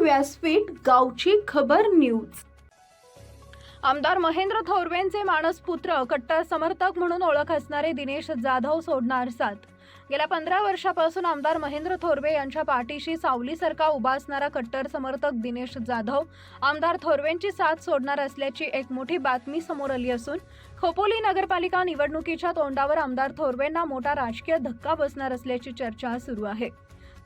व्यासपीठ गावची खबर न्यूज. आमदार महेंद्र थोरवेंचे मानसपुत्र कट्टर समर्थक म्हणून ओळख असणारे दिनेश जाधव सोडणार साथ. गेल्या पंधरा वर्षापासून आमदार महेंद्र थोरवे यांच्या पाठीशी सावलीसारखा उभा असणारा कट्टर समर्थक दिनेश जाधव आमदार थोरवेंची साथ सोडणार असल्याची एक मोठी बातमी समोर आली असून खोपोली नगरपालिका निवडणुकीच्या तोंडावर आमदार थोरवेंना मोठा राजकीय धक्का बसणार असल्याची चर्चा सुरू आहे.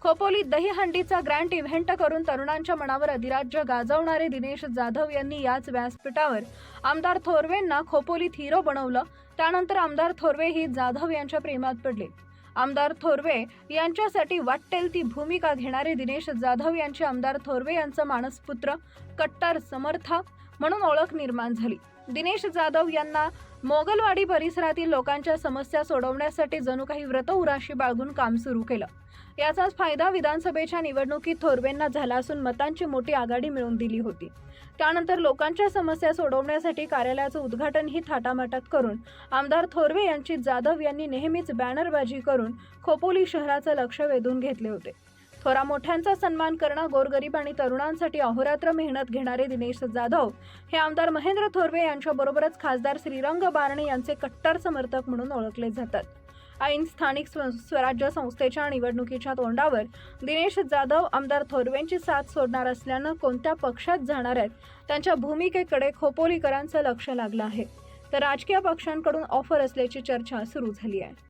खोपोलीत दहीहंडीचा ग्रँड इव्हेंट करून तरुणांच्या मनावर अधिराज्य गाजवणारे दिनेश जाधव यांनी याच व्यासपीठावर आमदार थोरवेंना खोपोलीत हिरो बनवलं. त्यानंतर आमदार थोरवे ही जाधव यांच्या प्रेमात पडले. आमदार थोरवे यांच्यासाठी वाटेल ती भूमिका घेणारे दिनेश जाधव यांचे आमदार थोरवे यांचा मानसपुत्र कट्टर समर्थक म्हणून ओळख निर्माण झाली. दिनेश जाधव यांना मोगलवाडी परिसरातील लोकांच्या समस्या सोडवण्यासाठी जणू काही व्रत उराशी बाळगून काम सुरू केलं. याचाच फायदा विधानसभेच्या निवडणुकीत थोरवेंना झाला असून मतांची मोठी आघाडी मिळवून दिली होती. त्यानंतर लोकांच्या समस्या सोडवण्यासाठी कार्यालयाचं उद्घाटनही थाटामाटात करून आमदार थोरवे यांची जाधव यांनी नेहमीच बॅनरबाजी करून खोपोली शहराचं लक्ष वेधून घेतले होते. थोरा मोठ्यांचा सन्मान करणं गोरगरीब आणि तरुणांसाठी अहोरात्र मेहनत घेणारे दिनेश जाधव हे आमदार महेंद्र थोरवे यांच्याबरोबरच खासदार श्रीरंग बारणे यांचे कट्टर समर्थक म्हणून ओळखले जातात. ऐन स्थानिक स्व स्वराज्य संस्थेच्या निवडणुकीच्या तोंडावर दिनेश जाधव आमदार थोरवेंची साथ सोडणार असल्यानं कोणत्या पक्षात जाणार आहेत त्यांच्या भूमिकेकडे खोपोलीकरांचं लक्ष लागलं आहे. तर राजकीय पक्षांकडून ऑफर असल्याची चर्चा सुरू झाली आहे.